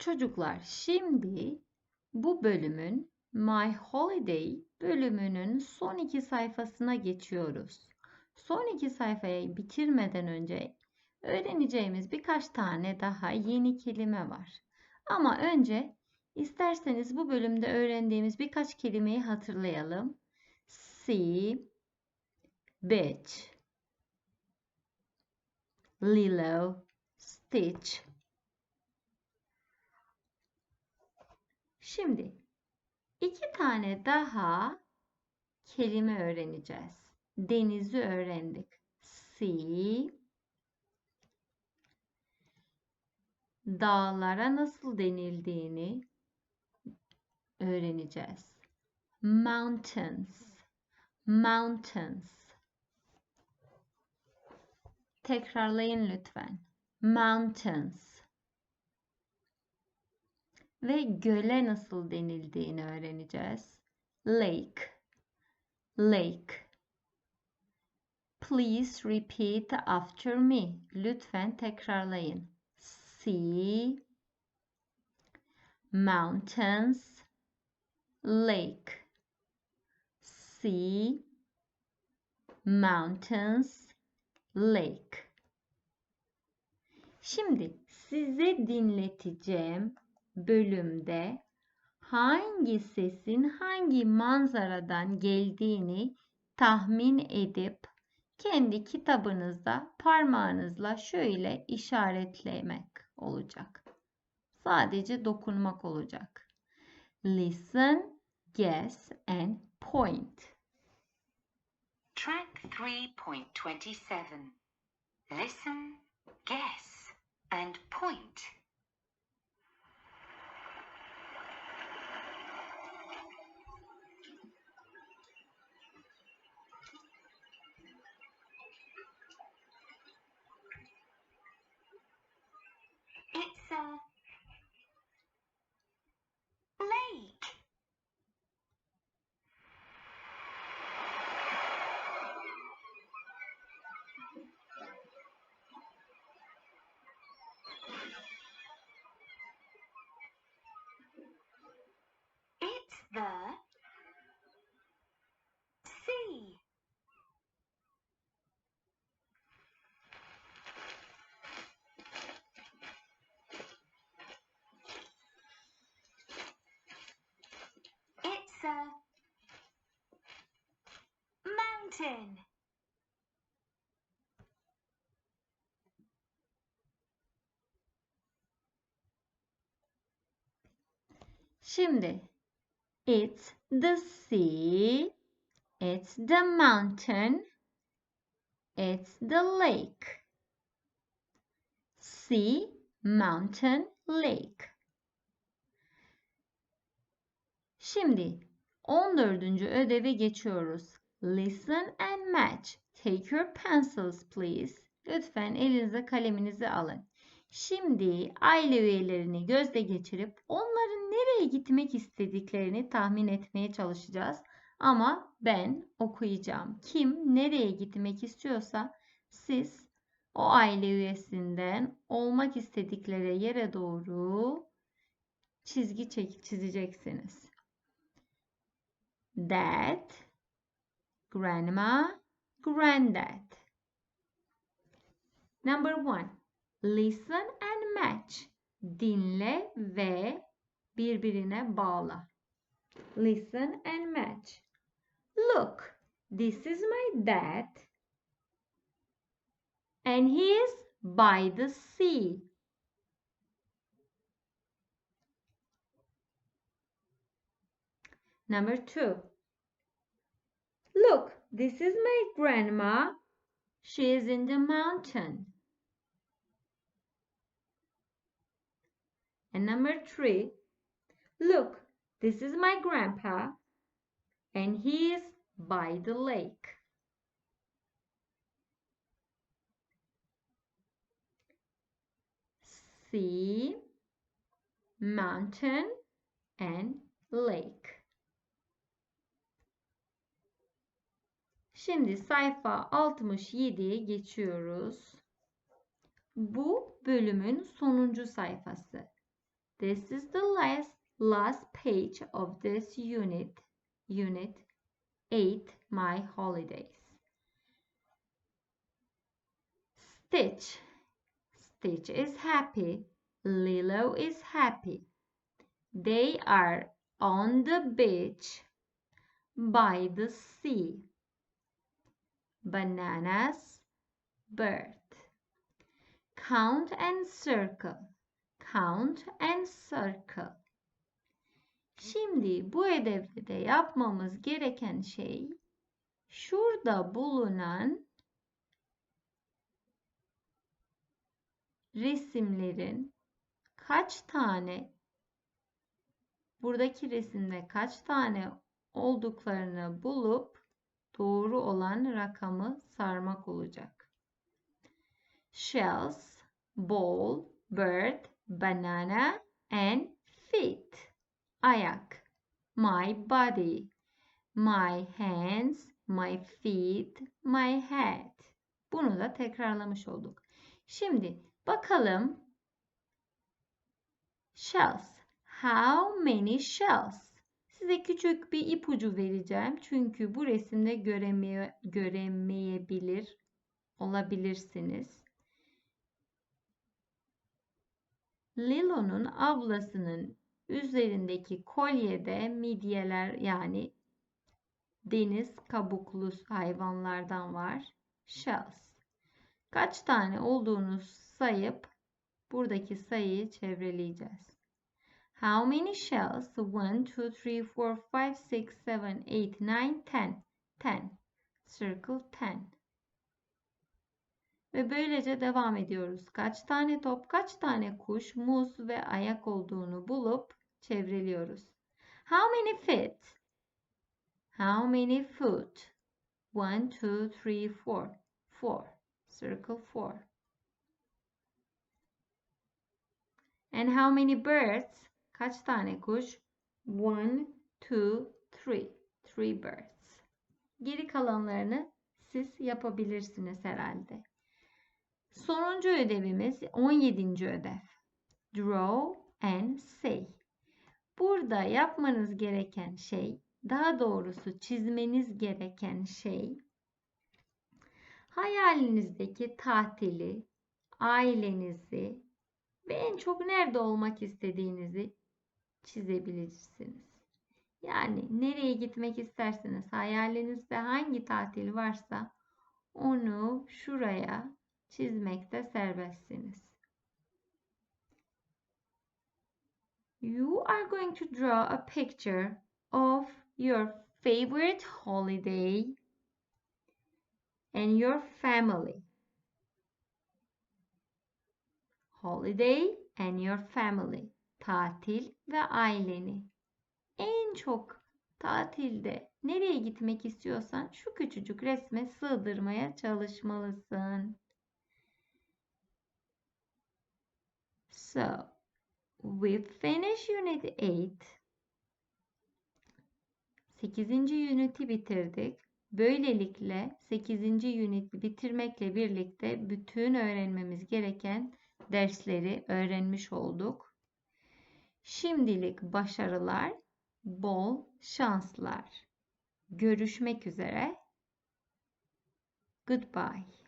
Çocuklar şimdi bu bölümün My Holiday bölümünün son iki sayfasına geçiyoruz. Son iki sayfayı bitirmeden önce öğreneceğimiz birkaç tane daha yeni kelime var. Ama önce isterseniz bu bölümde öğrendiğimiz birkaç kelimeyi hatırlayalım. See, bitch, Lilo, Stitch. Şimdi iki tane daha kelime öğreneceğiz. Denizi öğrendik. Sea. Dağlara nasıl denildiğini öğreneceğiz. Mountains. Mountains. Tekrarlayın lütfen. Mountains. Ve göle nasıl denildiğini öğreneceğiz. Lake. Lake. Please repeat after me. Lütfen tekrarlayın. Sea, mountains, lake. Sea, mountains, lake. Şimdi size dinleteceğim bölümde hangi sesin hangi manzaradan geldiğini tahmin edip kendi kitabınızda parmağınızla şöyle işaretlemek olacak. Sadece dokunmak olacak. Listen, guess and point. Track 3.27. Listen, guess, and point. It's mountain. Şimdi it's the sea, it's the mountain, it's the lake. Sea, mountain, lake. Şimdi 14. ödeve geçiyoruz. Listen and match. Take your pencils please. Lütfen elinize kaleminizi alın. Şimdi aile üyelerini gözle geçirip onların nereye gitmek istediklerini tahmin etmeye çalışacağız. Ama ben okuyacağım. Kim nereye gitmek istiyorsa siz o aile üyesinden olmak istedikleri yere doğru çizgi çek çizeceksiniz. Dad, grandma, granddad. Number one. Listen and match. Dinle ve birbirine bağla. Listen and match. Look, this is my dad. And he is by the sea. Number two. Look, this is my grandma. She is in the mountain. And number three, look, this is my grandpa, and he is by the lake. Sea, mountain, and lake. Şimdi sayfa 67'ye geçiyoruz. Bu bölümün sonuncu sayfası. This is the last last page of this unit. Unit 8 My Holidays. Stitch. Stitch is happy. Lilo is happy. They are on the beach by the sea. Bananas, bird. Count and circle. Count and circle. Şimdi bu ödevde yapmamız gereken şey şurada bulunan resimlerin kaç tane buradaki resimde kaç tane olduklarını bulup doğru olan rakamı sarmak olacak. Shells, ball, bird, banana and feet. Ayak. My body. My hands, my feet, my head. Bunu da tekrarlamış olduk. Şimdi bakalım. Shells. How many shells? Size küçük bir ipucu vereceğim. Çünkü bu resimde göremeye, göremeyebilir olabilirsiniz. Lilo'nun ablasının üzerindeki kolyede midyeler yani deniz kabuklu hayvanlardan var. Shells. Kaç tane olduğunu sayıp buradaki sayıyı çevreleyeceğiz. How many shells? 1, 2, 3, 4, 5, 6, 7, 8, 9, 10. 10. Circle 10. Ve böylece devam ediyoruz. Kaç tane top, kaç tane kuş, muz ve ayak olduğunu bulup çevreliyoruz. How many feet? How many foot? 1, 2, 3, 4. 4. Circle 4. And how many birds? Kaç tane kuş? 1, 2, 3. 3 birds. Geri kalanlarını siz yapabilirsiniz herhalde. Sonuncu ödevimiz 17. ödev. Draw and say. Burada yapmanız gereken şey, daha doğrusu çizmeniz gereken şey hayalinizdeki tatili, ailenizi ve en çok nerede olmak istediğinizi çizebilirsiniz. Yani nereye gitmek isterseniz, hayalinizde hangi tatil varsa onu şuraya çizmekte serbestsiniz. You are going to draw a picture of your favorite holiday and your family. Holiday and your family. Tatil ve aileni. En çok tatilde nereye gitmek istiyorsan şu küçücük resme sığdırmaya çalışmalısın. So, we finish unit 8. 8. unit'i bitirdik. Böylelikle 8. unit'i bitirmekle birlikte bütün öğrenmemiz gereken dersleri öğrenmiş olduk. Şimdilik başarılar, bol şanslar. Görüşmek üzere. Goodbye.